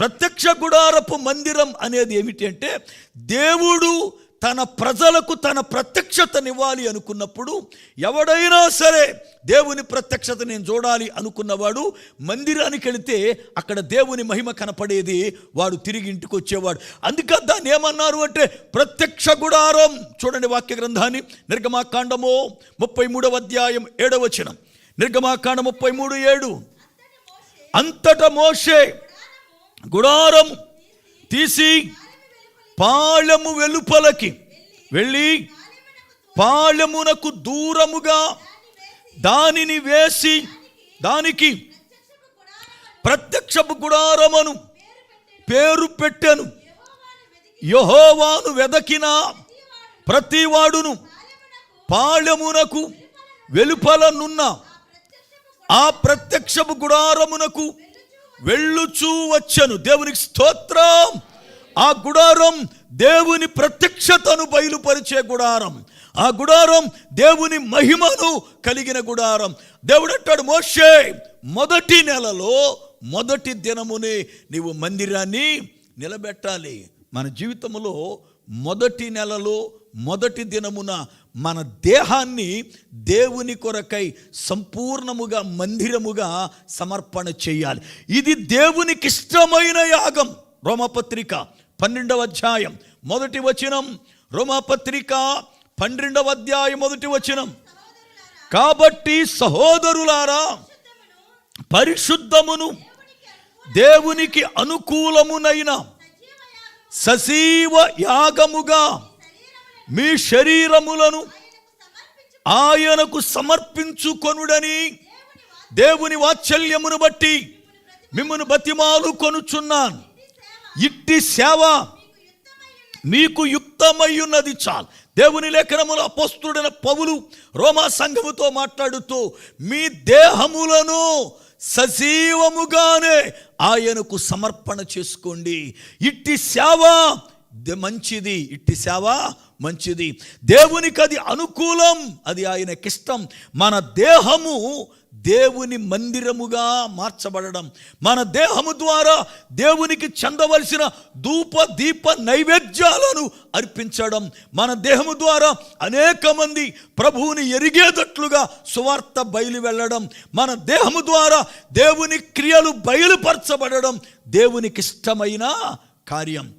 ప్రత్యక్ష గుడారపు మందిరం అనేది ఏమిటి అంటే దేవుడు తన ప్రజలకు తన ప్రత్యక్షతనివ్వాలి అనుకున్నప్పుడు ఎవడైనా సరే దేవుని ప్రత్యక్షత నేను చూడాలి అనుకున్నవాడు మందిరానికి వెళితే అక్కడ దేవుని మహిమ కనపడేది వాడు తిరిగి ఇంటికి వచ్చేవాడు. అందుకే దాన్ని ఏమన్నారు అంటే ప్రత్యక్ష గుడారం చూడండి వాక్య గ్రంథాన్ని నిర్గమాకాండము ముప్పై మూడవ అధ్యాయం ఏడవచనం నిర్గమాకాండ ముప్పై మూడు ఏడు. అంతట మోషే గుడారం తీసి పాళెము వెలుపలకి వెళ్ళి పాళెమునకు దూరముగా దానిని వేసి దానికి ప్రత్యక్షపు గుడారమను పేరు పెట్టాను. యహోవాను వెదకిన ప్రతివాడును వెలుపల వెలుపలనున్న ఆ ప్రత్యక్షపు గుడారమునకు వెళ్ళుచూ వచ్చను. దేవునికి స్తోత్రం. ఆ గుడారం దేవుని ప్రత్యక్షతను బయలుపరిచే గుడారం. ఆ గుడారం దేవుని మహిమను కలిగిన గుడారం. దేవుడు అంటాడు మోషే మొదటి నెలలో మొదటి దినమునే నీవు మందిరాన్ని నిలబెట్టాలి. మన జీవితంలో మొదటి నెలలో మొదటి దినమున మన దేహాన్ని దేవుని కొరకై సంపూర్ణముగా మందిరముగా సమర్పణ చేయాలి. ఇది దేవునికి ఇష్టమైన యాగం. రోమపత్రిక పన్నెండవ అధ్యాయం మొదటి వచనం. రోమపత్రిక పన్నెండవ అధ్యాయం మొదటి వచనం. కాబట్టి సహోదరులారా పరిశుద్ధమును దేవునికి అనుకూలమునైన సజీవ యాగముగా మీ శరీరములను ఆయనకు సమర్పించుకొనుడని దేవుని వాత్సల్యమును బట్టి మిమ్మను బతిమాలు కొనుచున్నాను. ఇట్టి సేవ మీకు యుక్తమై ఉన్నది చాలు. దేవుని లేఖనములో అపస్తుడైన పౌలు రోమా సంఘముతో మాట్లాడుతూ మీ దేహములను సజీవముగానే ఆయనకు సమర్పణ చేసుకోండి. ఇట్టి సేవ మంచిది ఇట్టి సేవ మంచిది. దేవునికి అది అనుకూలం అది ఆయనకిష్టం మన దేహము దేవుని మందిరముగా మార్చబడడం. మన దేహము ద్వారా దేవునికి చెందవలసిన ధూప దీప నైవేద్యాలను అర్పించడం. మన దేహము ద్వారా అనేక మంది ప్రభువుని ఎరిగేటట్లుగా సువార్త బయలు వెళ్ళడం. మన దేహము ద్వారా దేవుని క్రియలు బయలుపరచబడడం దేవునికి ఇష్టమైన కార్యం.